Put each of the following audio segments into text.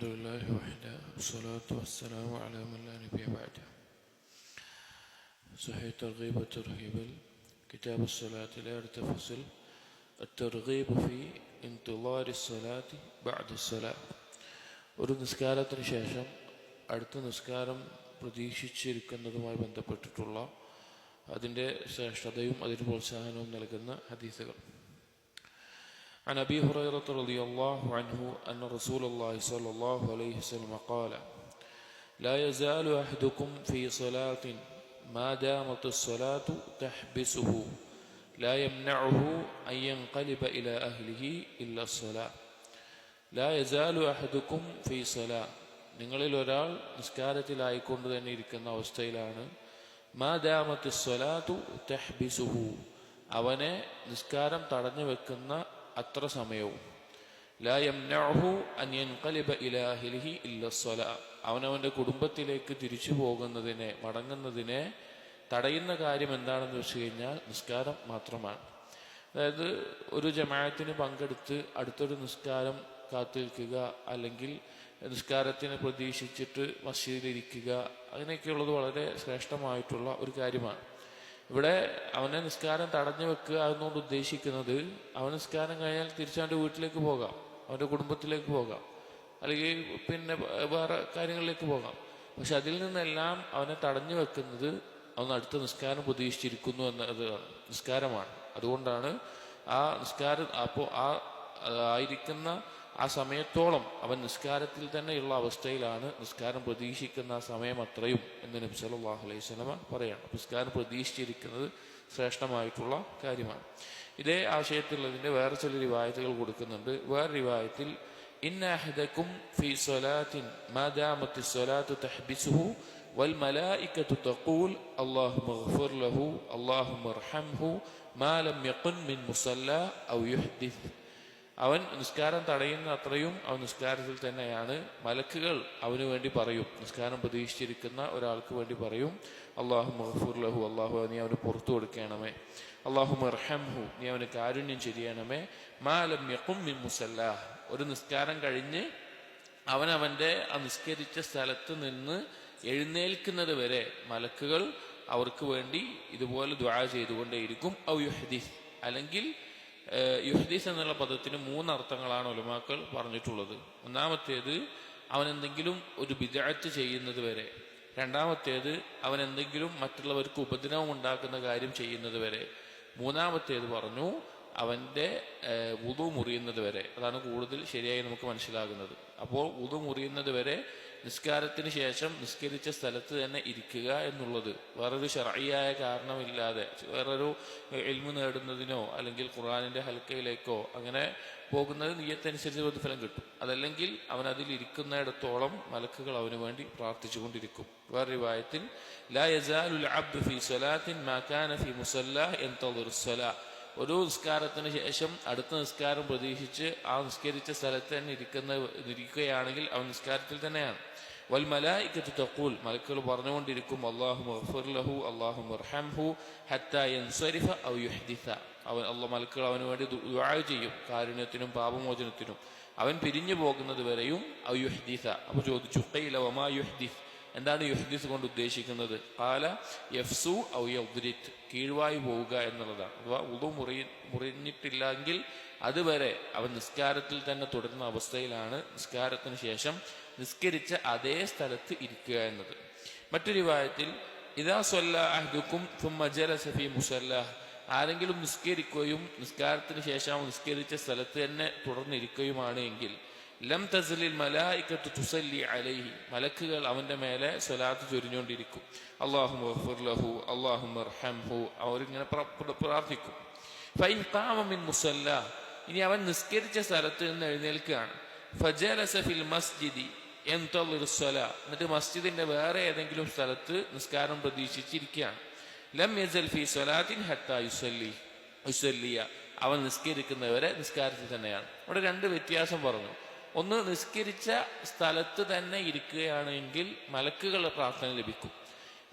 الحمد لله وحده والصلاة والسلام على من لا نبي بعده صحيح الترغيب والترهيب كتاب الصلاة لا يرتفصل الترغيب في انتظار الصلاة بعد الصلاة ഒരു നിസ്കാരത്തിന് ശേഷം അടുത്ത നിസ്കാരം പ്രതീക്ഷിച്ചിരിക്കുന്നതുമായി ബന്ധപ്പെട്ടിട്ടുള്ള അതിൻ്റെ ശ്രേഷ്ഠതയും അതിന് പ്രോത്സാഹനവും നൽകുന്ന ഹദീസുകൾ عن ابي هريره رضي الله عنه ان رسول الله صلى الله عليه وسلم قال لا يزال احدكم في صلاه ما دامت الصلاه تحبسه لا يمنعه ان ينقلب الى اهله الا الصلاه لا يزال احدكم في صلاه നിങ്ങളിൽ ഒരാൾ നിസ്കാരത്തിലായിക്കൊണ്ട് തന്നെ ഇരിക്കുന്ന അവസ്ഥയിലാണ് മാ ദാമത്ത് സ്വലാത്തു തെഹ്ബിസുഹു അവനെ നിസ്കാരം തടഞ്ഞു വെക്കുന്ന അത്ര സമയവും. അവനവന്റെ കുടുംബത്തിലേക്ക് തിരിച്ചു പോകുന്നതിനെ മടങ്ങുന്നതിനെ തടയുന്ന കാര്യം എന്താണെന്ന് വെച്ച് കഴിഞ്ഞാൽ നിസ്കാരം മാത്രമാണ്. അതായത് ഒരു ജമാഅത്തിന് പങ്കെടുത്ത് അടുത്തൊരു നിസ്കാരം കാത്തിരിക്കുക അല്ലെങ്കിൽ നിസ്കാരത്തിനെ പ്രതീക്ഷിച്ചിട്ട് മസ്ജിദിലിരിക്കുക അങ്ങനെയൊക്കെയുള്ളത് വളരെ ശ്രേഷ്ഠമായിട്ടുള്ള ഒരു കാര്യമാണ്. ഇവിടെ അവനെ നിസ്കാരം തടഞ്ഞു വെക്കുക എന്നുകൊണ്ട് ഉദ്ദേശിക്കുന്നത് അവൻ നിസ്കാരം കഴിഞ്ഞാൽ തിരിച്ചവന്റെ വീട്ടിലേക്ക് പോകാം അവന്റെ കുടുംബത്തിലേക്ക് പോകാം അല്ലെങ്കിൽ പിന്നെ വേറെ കാര്യങ്ങളിലേക്ക് പോകാം. പക്ഷെ അതിൽ നിന്നെല്ലാം അവനെ തടഞ്ഞു വെക്കുന്നത് അവൻ അടുത്ത നിസ്കാരം പ്രതീക്ഷിച്ചിരിക്കുന്നു എന്നത് നിസ്കാരമാണ്. അതുകൊണ്ടാണ് ആ നിസ്കാരം അപ്പോൾ ആ ആയിരിക്കുന്ന ആ സമയത്തോളം അവൻ നിസ്കാരത്തിൽ തന്നെയുള്ള അവസ്ഥയിലാണ് നിസ്കാരം പ്രതീക്ഷിക്കുന്ന ആ സമയം അത്രയും എന്ന് നബി സല്ലല്ലാഹു അലൈഹി സ്വലമ പറയാണ് നിസ്കാരം പ്രതീക്ഷിച്ചിരിക്കുന്നത് ശ്രേഷ്ഠമായിട്ടുള്ള കാര്യമാണ് ഇതേ ആശയത്തിലുള്ളതിൻ്റെ വേറെ ചില റിവായത്തുകൾ കൊടുക്കുന്നുണ്ട് വേറെ റിവായത്തിൽ ഇന്ന അഹദക്കും ഫി സ്വലാത്തിൻ മാ ദാമത്തി സ്വലാത്തു തഹ്ബിസുഹു والملائكة تقول اللهم اغفر له اللهم ارحمه ما لم يقن من مصلى أو يحدث അവൻ നിസ്കാരം തടയുന്ന അത്രയും അവൻ നിസ്കാരത്തിൽ തന്നെയാണ്. മലക്കുകൾ അവന് വേണ്ടി പറയും. നിസ്കാരം പ്രതീക്ഷിച്ചിരിക്കുന്ന ഒരാൾക്ക് വേണ്ടി പറയും. അള്ളാഹു മഹഫൂർ ലഹു അള്ളാഹു നീ അവന് പുറത്തു കൊടുക്കണമേ. അള്ളാഹു മർഹംഹു നീ അവന് കാരുണ്യം ചെയ്യണമേ. മാലം യക്കും മിൻ മുസല്ലാഹ് ഒരു നിസ്കാരം കഴിഞ്ഞ് അവൻ അവന്റെ ആ നിസ്കരിച്ച സ്ഥലത്ത് നിന്ന് എഴുന്നേൽക്കുന്നത് വരെ മലക്കുകൾ അവർക്ക് വേണ്ടി ഇതുപോലെ ദ്വാ ചെയ്തുകൊണ്ടേയിരിക്കും. ഔ യുഹദീസ്. അല്ലെങ്കിൽ യുഹദീസ് എന്നുള്ള പദത്തിന് മൂന്നർത്ഥങ്ങളാണ് ഒലുമാക്കൾ പറഞ്ഞിട്ടുള്ളത്. ഒന്നാമത്തേത് അവൻ എന്തെങ്കിലും ഒരു ബിജാറ്റ് ചെയ്യുന്നത് വരെ. രണ്ടാമത്തേത് അവൻ എന്തെങ്കിലും മറ്റുള്ളവർക്ക് ഉപദ്രവം ഉണ്ടാക്കുന്ന കാര്യം ചെയ്യുന്നത് വരെ. മൂന്നാമത്തേത് പറഞ്ഞു അവന്റെ ഉതു മുറിയുന്നത് വരെ. അതാണ് കൂടുതൽ ശരിയായി നമുക്ക് മനസ്സിലാകുന്നത്. അപ്പോൾ ഉതു മുറിയുന്നത് വരെ നിസ്കാരത്തിന് ശേഷം നിസ്കരിച്ച സ്ഥലത്ത് തന്നെ ഇരിക്കുക എന്നുള്ളത്. വേറൊരു ഷറിയായ കാരണമില്ലാതെ വേറൊരു എൽമു നേടുന്നതിനോ അല്ലെങ്കിൽ ഖുറാനിന്റെ ഹൽക്കയിലേക്കോ അങ്ങനെ പോകുന്നത് നീയത്തനുസരിച്ച് പ്രതിഫലം കിട്ടും. അതല്ലെങ്കിൽ അവൻ അതിൽ ഇരിക്കുന്നിടത്തോളം മലക്കുകൾ അവന് വേണ്ടി പ്രാർത്ഥിച്ചുകൊണ്ടിരിക്കും. വേറൊരു വായത്തിൽ ലാ യസാലുൽ അബ്ദു ഫി സ്വലാത്തിൻ മാ കാന ഫി മുസല്ല യന്തദിറു സ്വലാ ഒരു നിസ്കാരത്തിന് ശേഷം അടുത്ത നിസ്കാരം പ്രതീക്ഷിച്ച് ആ നിസ്കരിച്ച സ്ഥലത്ത് തന്നെ ഇരിക്കുന്ന ഇരിക്കുകയാണെങ്കിൽ അവൻ നിസ്കാരത്തിൽ തന്നെയാണ്. വൽ മലായിക്കത്ത് തക്കൂൽ മലക്കുകൾ പറഞ്ഞുകൊണ്ടിരിക്കും അള്ളാഹു മഗ്ഫിർ ലഹു അള്ളാഹു മർഹംഹു ഹത്ത യൻസരിഫ ഔ യുഹദിഫ അവൻ അള്ള മലക്കുകൾ അവന് വേണ്ടി ദുആ ചെയ്യും കാരുണ്യത്തിനും പാപമോചനത്തിനും. അവൻ പിരിഞ്ഞു പോകുന്നത് വരെയും ഔ യുഹദിഫ അപ്പോൾ ചോദിച്ചു ഖൈല വമാ യുഹ്ദിസ് എന്താണ് യുഹദീസ് കൊണ്ട് ഉദ്ദേശിക്കുന്നത്? കാല യഫ്സു ഔ യൗദ്രിത് കീഴ്വായി പോവുക എന്നുള്ളതാണ്. അഥവാ ഉദു മുറി മുറിഞ്ഞിട്ടില്ലെങ്കിൽ അതുവരെ അവൻ നിസ്കാരത്തിൽ തന്നെ തുടരുന്ന അവസ്ഥയിലാണ് നിസ്കാരത്തിന് ശേഷം നിസ്കരിച്ച അതേ സ്ഥലത്ത് ഇരിക്കുക എന്നത്. മറ്റൊരു വായത്തിൽ ഇതാ സൊല്ല അഹ്ദുക്കും സഫി മുസല്ല. ആരെങ്കിലും നിസ്കരിക്കുകയും നിസ്കാരത്തിന് ശേഷം നിസ്കരിച്ച സ്ഥലത്ത് തന്നെ തുടർന്നിരിക്കുകയുമാണ് എങ്കിൽ ലം തസലിൽ മലായിക്കത്ത് തുസല്ലി അലൈഹി. മലക്കുകൾ അവന്റെ മേലെ സ്വലാത്ത് ചൊരിഞ്ഞുകൊണ്ടിരിക്കും. അള്ളാഹു ലഹു അള്ളാഹു ഹു അവരിങ്ങനെ പ്രാർത്ഥിക്കും. ഫൈൻ കാമിൻ മുസല്ല. ഇനി അവൻ നിസ്കരിച്ച സ്ഥലത്ത് നിന്ന് എഴുന്നേൽക്കുകയാണ്. ഫജലസ ഫിൽ മസ്ജിദി സ്വല. എന്നിട്ട് മസ്ജിദിന്റെ വേറെ ഏതെങ്കിലും സ്ഥലത്ത് നിസ്കാരം പ്രതീക്ഷിച്ചിരിക്കുകയാണ്. ലം യസൽ ഫി സ്വലാത്തിൻ ഹത്ത യുസല്ലി യുസല്ലിയ. അവൻ നിസ്കരിക്കുന്നവരെ നിസ്കാരത്തിൽ തന്നെയാണ്. അവിടെ രണ്ട് വ്യത്യാസം പറഞ്ഞു. ഒന്ന് നിസ്കരിച്ച സ്ഥലത്ത് തന്നെ ഇരിക്കുകയാണെങ്കിൽ മലക്കുകളുടെ പ്രാർത്ഥന ലഭിക്കും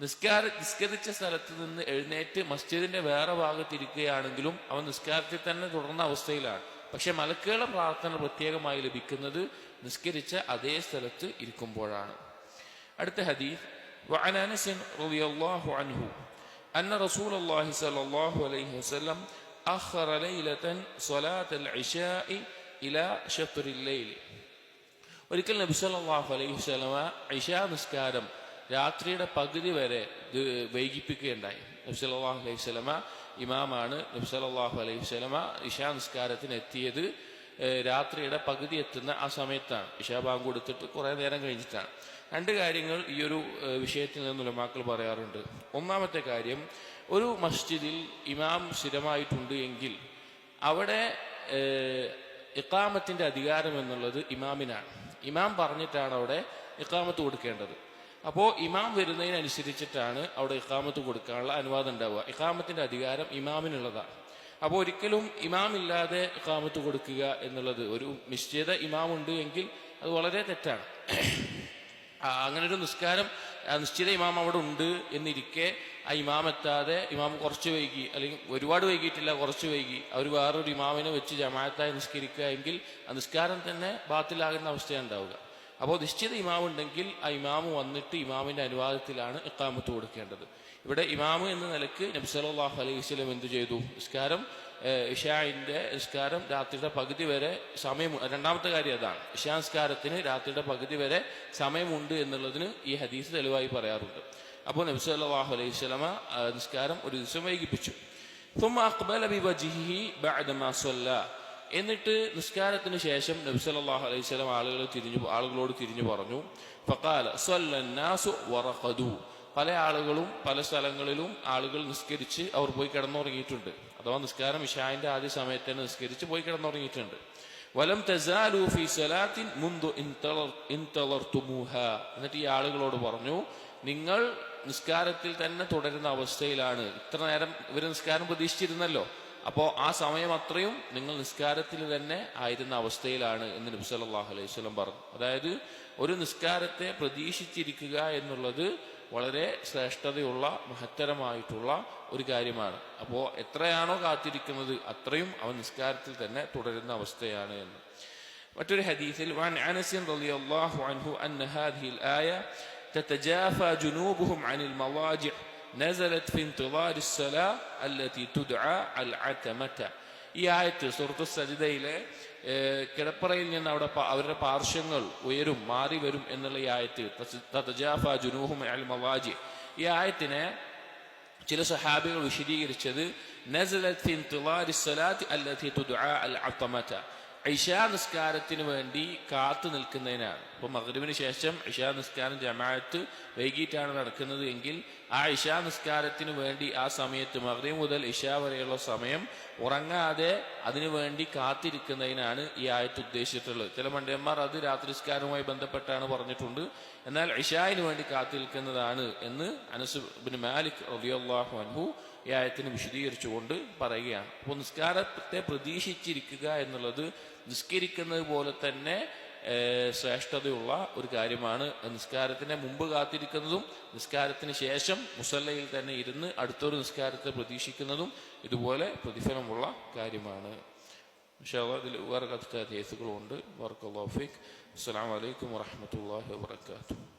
നിസ്കാര നിസ്കരിച്ച സ്ഥലത്ത് നിന്ന് എഴുന്നേറ്റ് മസ്ജിദിന്റെ വേറെ ഭാഗത്ത് ഇരിക്കുകയാണെങ്കിലും അവൻ നിസ്കാരത്തിൽ തന്നെ തുടർന്ന അവസ്ഥയിലാണ് പക്ഷെ മലക്കുകളുടെ പ്രാർത്ഥന പ്രത്യേകമായി ലഭിക്കുന്നത് നിസ്കരിച്ച അതേ സ്ഥലത്ത് ഇരിക്കുമ്പോഴാണ് അടുത്ത ഹദീസ് وعن انس رضي الله عنه ان رسول الله صلى الله عليه وسلم اخر ليله صلاه العشاء الى شطر الليل ഒരിക്കൽ നബി സല്ലല്ലാഹു അലൈഹി വസല്ലമ ഇശാ നിസ്കാരം രാത്രിയുടെ പകുതി വരെ വൈകിപ്പിക്കുകയുണ്ടായി. നബി സല്ലല്ലാഹു അലൈഹി സ്വലമ ഇമാമാണ് നബി സല്ലല്ലാഹു അലൈഹി വസല്ലമ ഇശാ നിസ്കാരത്തിന് എത്തിയത് രാത്രിയുടെ പകുതി എത്തുന്ന ആ സമയത്താണ്. ഇഷാ ബാങ്ക് കൊടുത്തിട്ട് കുറേ നേരം കഴിഞ്ഞിട്ടാണ്. രണ്ട് കാര്യങ്ങൾ ഈ ഒരു വിഷയത്തിൽ നിന്ന് ഉലമാക്കൾ പറയാറുണ്ട്. ഒന്നാമത്തെ കാര്യം ഒരു മസ്ജിദിൽ ഇമാം സ്ഥിരമായിട്ടുണ്ട് എങ്കിൽ അവിടെ ഇക്കാമത്തിന്റെ അധികാരം എന്നുള്ളത് ഇമാമിനാണ്. ഇമാം പറഞ്ഞിട്ടാണ് അവിടെ ഇക്കാമത്ത് കൊടുക്കേണ്ടത്. അപ്പോൾ ഇമാം വരുന്നതിനനുസരിച്ചിട്ടാണ് അവിടെ ഇക്കാമത്ത് കൊടുക്കാനുള്ള അനുവാദം ഉണ്ടാവുക. ഇക്കാമത്തിന്റെ അധികാരം ഇമാമിനുള്ളതാണ് അപ്പോൾ ഒരിക്കലും ഇമാം ഇല്ലാതെ ഇക്കാമത്ത് കൊടുക്കുക എന്നുള്ളത് ഒരു നിശ്ചിത ഇമാം ഉണ്ട് എങ്കിൽ അത് വളരെ തെറ്റാണ്. അങ്ങനെ ഒരു നിസ്കാരം നിശ്ചിത ഇമാം അവിടെ ഉണ്ട് എന്നിരിക്കെ ആ ഇമാം എത്താതെ ഇമാം കുറച്ച് വൈകി അല്ലെങ്കിൽ ഒരുപാട് വൈകിയിട്ടില്ല കുറച്ച് വൈകി. അവർ വേറൊരു ഇമാമിനെ വെച്ച് ജമാഅത്തായി നിസ്കരിക്കുക എങ്കിൽ ആ നിസ്കാരം തന്നെ ബാത്തിലാകുന്ന അവസ്ഥയാണ് ഉണ്ടാവുക. അപ്പോൾ നിശ്ചിത ഇമാം ഉണ്ടെങ്കിൽ ആ ഇമാമ് വന്നിട്ട് ഇമാമിന്റെ അനുവാദത്തിലാണ് ഇക്കാമത്ത് കൊടുക്കേണ്ടത്. ഇവിടെ ഇമാമ് എന്ന നിലയ്ക്ക് നബി സല്ലല്ലാഹു അലൈഹി വസ്ലം എന്തു ചെയ്തു? നിസ്കാരം ഇഷാന്റെ നിസ്കാരം രാത്രിയുടെ പകുതി വരെ സമയം രണ്ടാമത്തെ കാര്യം അതാണ്. ഇഷാ നിസ്കാരത്തിന് രാത്രിയുടെ പകുതി വരെ സമയമുണ്ട് എന്നുള്ളതിന് ഈ ഹദീസ് തെളിവായി പറയാറുണ്ട്. അപ്പോൾ നബി സല്ലല്ലാഹു അലൈഹി വസല്ലമ നിസ്കാരം ഒരു ദിവസം വൈകിപ്പിച്ചു. എന്നിട്ട് നിസ്കാരത്തിന് ശേഷം നബി സല്ലല്ലാഹു അലൈഹി സ്വലം ആളുകളെ തിരിഞ്ഞു ആളുകളോട് തിരിഞ്ഞു പറഞ്ഞു. ഫഖാല വറഖദു. പല ആളുകളും പല സ്ഥലങ്ങളിലും ആളുകൾ നിസ്കരിച്ച് അവർ പോയി കിടന്നുറങ്ങിയിട്ടുണ്ട്. അഥവാ നിസ്കാരം ഇഷായിന്റെ ആദ്യ സമയത്ത് തന്നെ നിസ്കരിച്ച് പോയി കിടന്നുറങ്ങിയിട്ടുണ്ട്. വലം തസാലു ഫി സലാത്തിൻ മുന്തു ഇൻതളർത്തുമൂഹ എന്നിട്ട് ഈ ആളുകളോട് പറഞ്ഞു നിങ്ങൾ നിസ്കാരത്തിൽ തന്നെ തുടരുന്ന അവസ്ഥയിലാണ്. ഇത്ര നേരം ഇവർ നിസ്കാരം പ്രതീക്ഷിച്ചിരുന്നല്ലോ. അപ്പോൾ ആ സമയം അത്രയും നിങ്ങൾ നിസ്കാരത്തിൽ തന്നെ ആയിരുന്ന അവസ്ഥയിലാണ് എന്ന് നബി സല്ലാഹു അലൈഹി സ്വലം പറഞ്ഞു. അതായത് ഒരു നിസ്കാരത്തെ പ്രതീക്ഷിച്ചിരിക്കുക എന്നുള്ളത് വളരെ ശ്രേഷ്ഠതയുള്ള മഹത്തരമായിട്ടുള്ള ഒരു കാര്യമാണ്. അപ്പോൾ എത്രയാണോ കാത്തിരിക്കുന്നത് അത്രയും അവൻ നിസ്കാരത്തിൽ തന്നെ തുടരുന്ന അവസ്ഥയാണ് എന്ന്. മറ്റൊരു ഹദീസിൽ വാൻ അനസിൻ റളിയല്ലാഹു അൻഹു അൻ ഹദീൽ ആയ تتجافى جنوبهم عن المضاجع نزلت في انتظار الصلاة التي تدعى العتمة ഈ ആയത്ത് സുഹൃത്തു സജിതയിലെ ഏഹ്, കിടപ്പറയിൽ നിന്ന് അവിടെ പ- അവരുടെ പാർശ്വങ്ങൾ ഉയരും മാറി വരും എന്നുള്ള ഈ ആയത്ത് തതജാഫ ജുനൂഹും അൽ മവാജി ഈ ആയത്തിനെ ചില സഹാബികൾ വിശദീകരിച്ചത് നസലത്ത് ഫി ഇന്തിളാരി സ്വലാത്തി അല്ലതി തുദ്ആ അൽ അത്തമത ഇശാ നിസ്കാരത്തിന് വേണ്ടി കാത്തു നിൽക്കുന്നതിനാണ്. ഇപ്പൊ മകരുവിന് ശേഷം ഇശാ നിസ്കാരം ജമാഅത്ത് വൈകിട്ടാണ് നടക്കുന്നത് എങ്കിൽ ആ ഇശാ നിസ്കാരത്തിന് വേണ്ടി ആ സമയത്ത് മഗ്രിബ് മുതൽ ഇശാ വരെയുള്ള സമയം ഉറങ്ങാതെ അതിനുവേണ്ടി കാത്തിരിക്കുന്നതിനാണ് ഈ ആയത്ത് ഉദ്ദേശിച്ചിട്ടുള്ളത്. ചില പണ്ഡിതന്മാർ അത് രാത്രി നിസ്കാരവുമായി ബന്ധപ്പെട്ടാണ് പറഞ്ഞിട്ടുണ്ട്. എന്നാൽ ഇഷായിന് വേണ്ടി കാത്തിരിക്കുന്നതാണ് എന്ന് അനസ് ബിൻ മാലിക് റളിയല്ലാഹു അൻഹു ഈ ആയത്തിന് വിശദീകരിച്ചുകൊണ്ട് പറയുകയാണ്. അപ്പോൾ നിസ്കാരത്തെ പ്രതീക്ഷിച്ചിരിക്കുക എന്നുള്ളത് നിസ്കരിക്കുന്നത് പോലെ തന്നെ ശ്രേഷ്ഠതയുള്ള ഒരു കാര്യമാണ്. നിസ്കാരത്തിന് മുമ്പ് കാത്തിരിക്കുന്നതും നിസ്കാരത്തിന് ശേഷം മുസല്ലയിൽ തന്നെ ഇരുന്ന് അടുത്തൊരു നിസ്കാരത്തെ പ്രതീക്ഷിക്കുന്നതും ഇതുപോലെ പ്രതിഫലമുള്ള കാര്യമാണ്. ഇതിൽ വേറെ കത്ത് കേസുകളുണ്ട്. വർക്കല്ലാഫിക് അസ്സാം വലൈക്കും വാഹമത്തല്ലാഹി വാബർക്കാത്തു